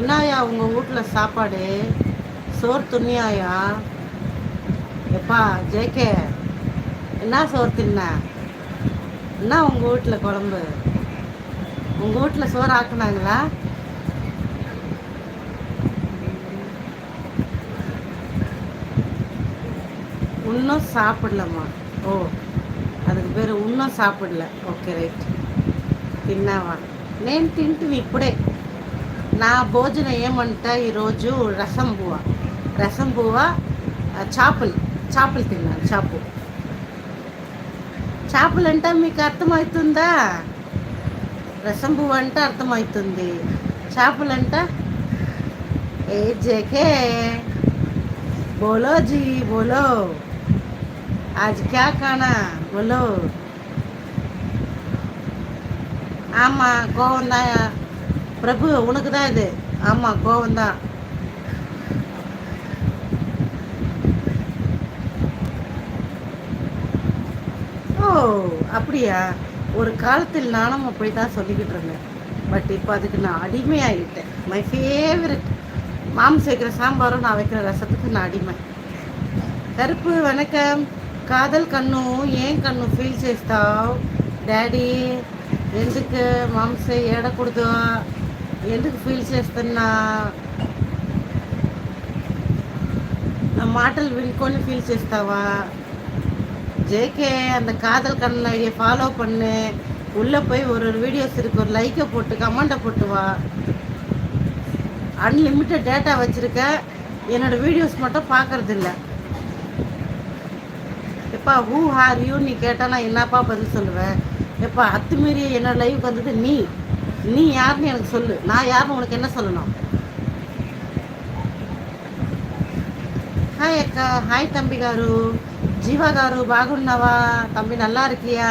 என்னாயா உங்கள் வீட்டில் சாப்பாடு? சோறு துண்ணியாயா எப்பா ஜேகே என்ன சோறு தின்ன? என்ன உங்கள் வீட்டில் குழம்பு? உங்கள் வீட்டில் சோறு ஆக்குனாங்களா? இன்னும் சாப்பிடலம்மா. ஓ அதுக்கு பேர் இன்னும் சாப்பிடல. ஓகே ரைட் தின்னாவா? నేను தின்ட்டு ఇప్పుడే నా భోజనం ఏమంటే ఈరోజు రసం బువ రసం బువ చేపలు. చేపలు తిన్నాను చేప. చేపలు అంటే మీకు అర్థమవుతుందా? రసం బువ అంటే అర్థమవుతుంది. చేపలు అంటే ఏ జేకే? బోలో జీ బోలో. ఆజ్ క్యా కానా బోలో. आमा कौन பிரபு உனக்கு தான் இது ஆமாம் கோவம் தான் ஓ அப்படியா ஒரு காலத்தில் நானும் அப்படி தான் சொல்லிக்கிட்டு இருந்தேன் பட் இப்போ அதுக்கு நான் அடிமையாகிட்டேன் மை ஃபேவரட் மாம் சேர்க்குற சாம்பாரும் நான் வைக்கிற ரசத்துக்கு நான் அடிமை கருப்பு வணக்கம் కాదల్ కన్ను ఏం కన్ను ఫీల్ చేస్తావు డాడీ ఎందుకు మాంసే ఏడకూడదు ఎందుకు ఫీల్ చేస్తున్నా నా మాటలు వినుకొని ఫీల్ చేస్తావా ஜேகே அந்த காதல் கண்ணன் ஐடியை ஃபாலோ பண்ணு உள்ளே போய் ஒரு ஒரு வீடியோஸ் இருக்கு ஒரு லைக்கை போட்டு கமெண்ட்டை போட்டு வா அன்லிமிட்டட் டேட்டா வச்சுருக்க என்னோடய வீடியோஸ் மட்டும் பார்க்குறதில்ல எப்பா ஹூ ஹார் யூ நீ கேட்டால் நான் என்னப்பா பதில் சொல்லுவேன் எப்பா அத்துமீறி என்னோட லைவுக்கு வந்தது நீ நீ யாருன்னு எனக்கு சொல்லு நான் யாருன்னு உனக்கு என்ன சொல்லணும் హాయ్ అక్క హాయ్ తంబి గారు జీవా గారు బాగున్నావా தம்பி நல்லா இருக்கியா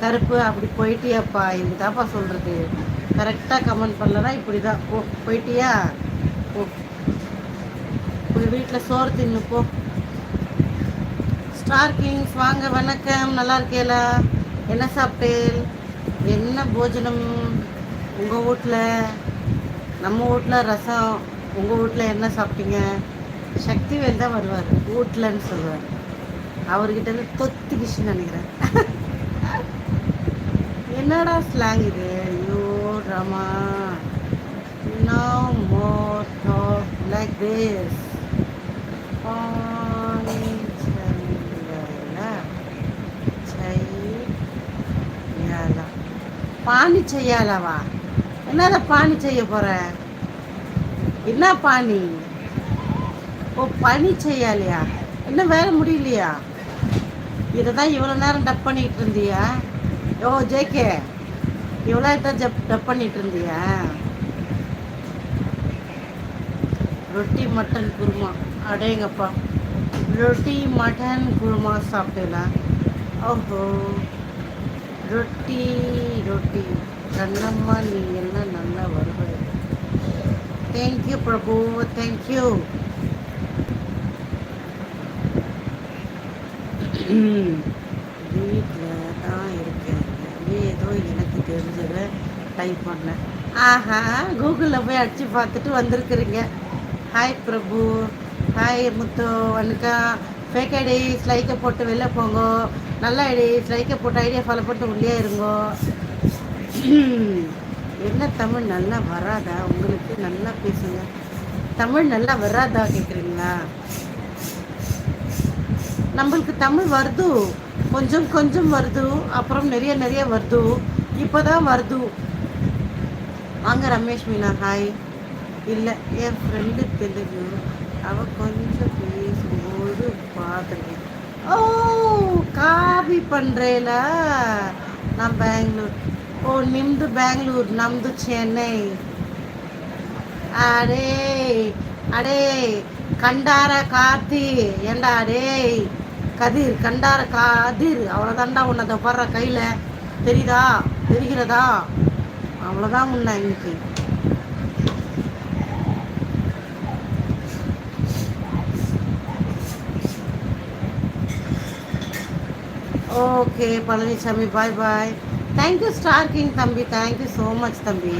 கருப்பு அப்படி போயிட்டியாப்பா இதுதான்ப்பா சொல்கிறது கரெக்டாக கமெண்ட் பண்ணலன்னா இப்படி தான் ஓ போயிட்டியா ஓ போய் வீட்டில் சோறு தின்னு போ ஸ்டார் கிங்ஸ் வாங்க வணக்கம் நல்லா இருக்கேல என்ன சாப்பிட்டேன் என்ன போஜனம்? உங்கள் வீட்டில் நம்ம வீட்டில் ரசம் உங்கள் வீட்டில் என்ன சாப்பிட்டீங்க? சக்திவேல் தான் வருவார் வீட்டில்ன்னு சொல்லுவார். அவர்கிட்ட இருந்து தொத்திக்கிச்சுன்னு நினைக்கிறேன். என்னடா ஸ்லாங் இது? ஐயோ Rama no more like this பானி செய்யாலவா? என்னத பானி செய்ய போற? என்ன பானி ஓ பனி செய்யலையா? என்ன வேலை முடியலையா? இதை தான் இவ்வளோ நேரம் டப் பண்ணிட்டு இருந்தியா? ஓ ஜேகே இவ்வளோ தான் ஜப் டப் பண்ணிட்டு இருந்தியா? ரொட்டி மட்டன் குருமா. அடேங்கப்பா. ரொட்டி மட்டன் குருமா சாப்பிட்டேலாம் ஓஹோ. ரொட்டி ரொட்டி கண்ணம்மா நீ என்ன நல்லா வருவ தேங்க்யூ பிரபு. தேங்க்யூ வீட்டில் தான் இருக்கேன். ஏதோ எனக்கு தெரிஞ்சதை டைப் பண்ணேன். ஆஹா கூகுளில் போய் அடித்து பார்த்துட்டு வந்திருக்குறீங்க. ஹாய் பிரபு. ஹாய் முத்து. வணக்கம் ஃபேக் ஐடி ஸ்லைக்கை போட்டு வெளில போங்க. நல்ல ஐடி ஸ்லைக்கை போட்டு ஐடியா ஃபாலோ பண்ணிட்டு உள்ளே இருங்கோ. என்ன தமிழ் நல்லா வராதா? உங்களுக்கு நல்லா பேசுங்க. தமிழ் நல்லா வராதா கேட்குறீங்களா நம்மளுக்கு தமிழ் வருது. கொஞ்சம் கொஞ்சம் வருது. அப்புறம் நிறைய நிறைய வருது. இப்போ தான் வருது. வாங்க ரமேஷ் மீனா ஹாய் இல்லை என் ஃப்ரெண்டு தெலுங்கு. அவள் கொஞ்சம் பேசும்போது பார்த்துருக்கேன் ஓ காபி பண்ணுறேல நான் பெங்களூர். ஓ ನಿಮ್ಮದು பெங்களூர் ನಮ್ಮದು ಚೆನ್ನೈ அடே அடே கண்டார கார்த்தி ஏண்டா அடே கதிர் கண்டார கதிர் அவ்வளோதான்டா உன்னை படுற கையில் தெரியுதா தெரிகிறதா அவ்வளோதான் முன்ன இன்னைக்கு okay Palaniswami bye bye thank you star king தம்பி தேங்க்யூ ஸோ மச் தம்பி